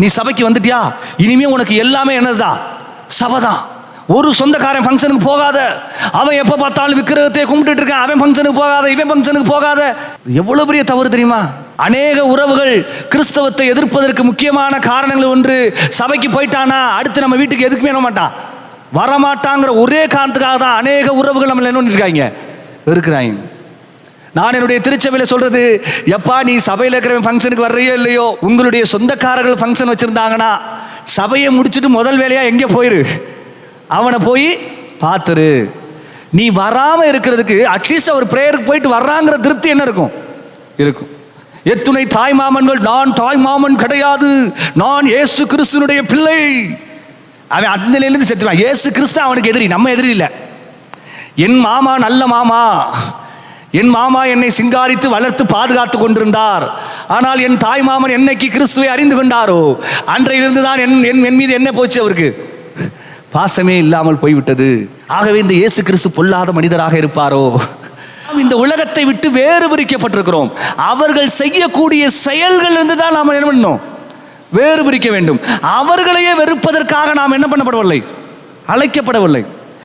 நீ சபைக்கு வந்துட்டியா? இனிமே உனக்கு எல்லாமே என்னதுதான் சபை தான். ஒரு சொந்தக்காரன் ஃபங்க்ஷனுக்கு போகாத. அவன் எப்போ பார்த்தாலும் விக்கிரகத்தை கும்பிட்டு இருக்கான். அவன் ஃபங்க்ஷனுக்கு போகாத இவன் ஃபங்க்ஷனுக்கு போகாத. எவ்வளவு பெரிய தவறு தெரியுமா? அநேக உறவுகள் கிறிஸ்தவத்தை எதிர்ப்பதற்கு முக்கியமான காரணங்கள் ஒன்று சபைக்கு போயிட்டானா அடுத்து நம்ம வீட்டுக்கு எதுக்குமே வர மாட்டான். வரமாட்டாங்கிற ஒரே காரணத்துக்காக தான் அநேக உறவுகள் நம்மள என்ன பண்ணிருக்காங்க இருக்கிறாங்க நான் என்னுடைய திருச்சபையில் சொல்றது எப்பா நீ சபையில் இருக்கிற ஃபங்க்ஷனுக்கு வர்றியோ இல்லையோ உங்களுடைய சொந்தக்காரர்கள் ஃபங்க்ஷன் வச்சுருந்தாங்கன்னா சபையை முடிச்சுட்டு முதல் வேலையாக எங்கே போயிரு? அவனை போய் பார்த்துரு நீ வராமல் இருக்கிறதுக்கு அட்லீஸ்ட் அவர் ப்ரேயருக்கு போயிட்டு வர்றாங்கிற திருப்தி என்ன இருக்கும்? இருக்கும். எத்துணை தாய் மாமன்கள் நான் தாய் மாமன் கிடையாது. நான் ஏசு கிறிஸ்துனுடைய பிள்ளை. அவன் அந்த நிலையிலேருந்து செத்துவான் ஏசு கிறிஸ்து அவனுக்கு எதிரி நம்ம எதிரி இல்லை. என் மாமா நல்ல மாமா. என் மாமா என்னை சிங்காரித்து வளர்த்து பாதுகாத்து கொண்டிருந்தார். ஆனால் என் தாய் மாமன் என்னைக்கு கிறிஸ்துவை அறிந்து கொண்டாரோ அன்றையிலிருந்து தான் என் என் மீது என்ன போச்சு அவருக்கு? பாசமே இல்லாமல் போய்விட்டது. ஆகவே இந்த இயேசு கிறிஸ்து பொல்லாத மனிதராக இருப்பாரோ? இந்த உலகத்தை விட்டு வேறு பிரிக்கப்பட்டிருக்கிறோம். அவர்கள் செய்யக்கூடிய செயல்கள் இருந்து தான் நாம் என்ன பண்ணோம் வேறு பிரிக்க வேண்டும். அவர்களையே வெறுப்பதற்காக நாம் என்ன பண்ணப்படவில்லை? அழைக்கப்படவில்லை.